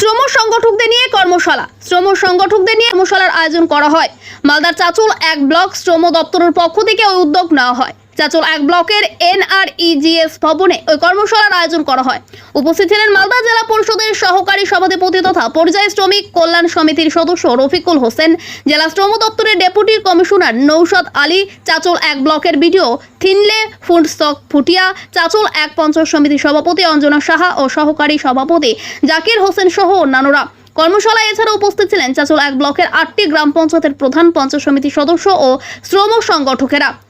শ্রম সংগঠকদের নিয়ে কর্মশালা। শ্রম সংগঠকদের নিয়ে কর্মশালার আয়োজন করা হয়। মালদার চাচুল এক ব্লক শ্রম দপ্তরের পক্ষ থেকে ওই উদ্যোগ নেওয়া হয়। চাচল এক ব্লকের এনআরইজিএস ভবনে ওই কর্মশালার আয়োজন করা হয়। উপস্থিত ছিলেন মালদা জেলা পরিষদের সহকারী সভাধিপতি তথা পরিযায়ী শ্রমিক কল্যাণ সমিতির সদস্য রফিকুল হোসেন, জেলা শ্রম দপ্তরের ডেপুটি কমিশনার নৌশদ আলী, চাচল এক ব্লকের বিডিও থিনলে ফুডস্টক ফুটিয়া চাচল এক পঞ্চায়েত সমিতির সভাপতি অঞ্জনা সাহা ও সহকারী সভাপতি জাকির হোসেন সহ অন্যান্যরা। কর্মশালায় এছাড়া উপস্থিত ছিলেন চাচল এক ব্লকের আটটি গ্রাম পঞ্চায়েতের প্রধান পঞ্চায়েত সমিতির সদস্য ও শ্রম সংগঠকেরা।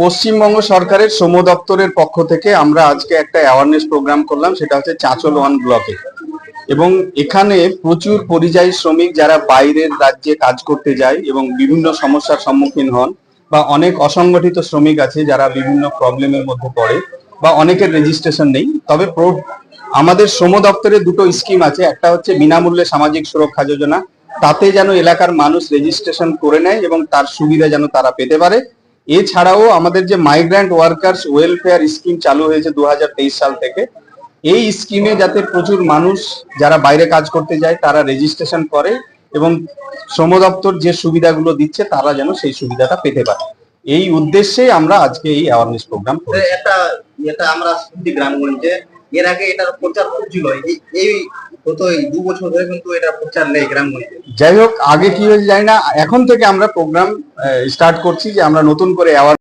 পশ্চিমবঙ্গ সরকারের শ্রম দপ্তরের পক্ষ থেকে আমরা আজকে একটা অ্যাওয়ারনেস প্রোগ্রাম করলাম, সেটা হচ্ছে চাঁচল ওয়ান ব্লকে। এবং এখানে প্রচুর পরিযায়ী শ্রমিক যারা বাইরের রাজ্যে কাজ করতে যায় এবং বিভিন্ন সমস্যার সম্মুখীন হন, বা অনেক অসংগঠিত শ্রমিক আছে যারা বিভিন্ন প্রবলেমের মধ্যে পড়ে, বা অনেকের রেজিস্ট্রেশন নেই। তবে আমাদের শ্রম দপ্তরে দুটো স্কিম আছে, একটা হচ্ছে বিনামূল্যে সামাজিক সুরক্ষা যোজনা তাতে যেন এলাকার মানুষ রেজিস্ট্রেশন করে নেয় এবং তার সুবিধা যেন তারা পেতে পারে। এছাড়াও আমাদের যে মাইগ্রান্ট ওয়ার্কার্স ওয়েলফেয়ার স্কিম চালু হয়েছে দুহাজার তেইশ সাল থেকে, এই স্কিমে যাতে প্রচুর মানুষ যারা বাইরে কাজ করতে যায়, তারা রেজিস্ট্রেশন করে এবং শ্রম দপ্তর যে সুবিধাগুলো দিচ্ছে, তারা যেন সেই সুবিধাটা পেতে পারে। এই উদ্দেশ্যে আমরা আজকে এই অ্যাওয়ারনেস প্রোগ্রাম করেছি। এটা আমরা গ্রামগঞ্জে এর আগে এটার প্রচার হচ্ছিল, এই- গত দু বছর ধরে কিন্তু এটা প্রচার নেই গ্রামগঞ্জে। যাই হোক, আগে কি হয়েছে জানি না, এখন থেকে আমরা প্রোগ্রাম স্টার্ট করছি যে আমরা নতুন করে অ্যাওয়ার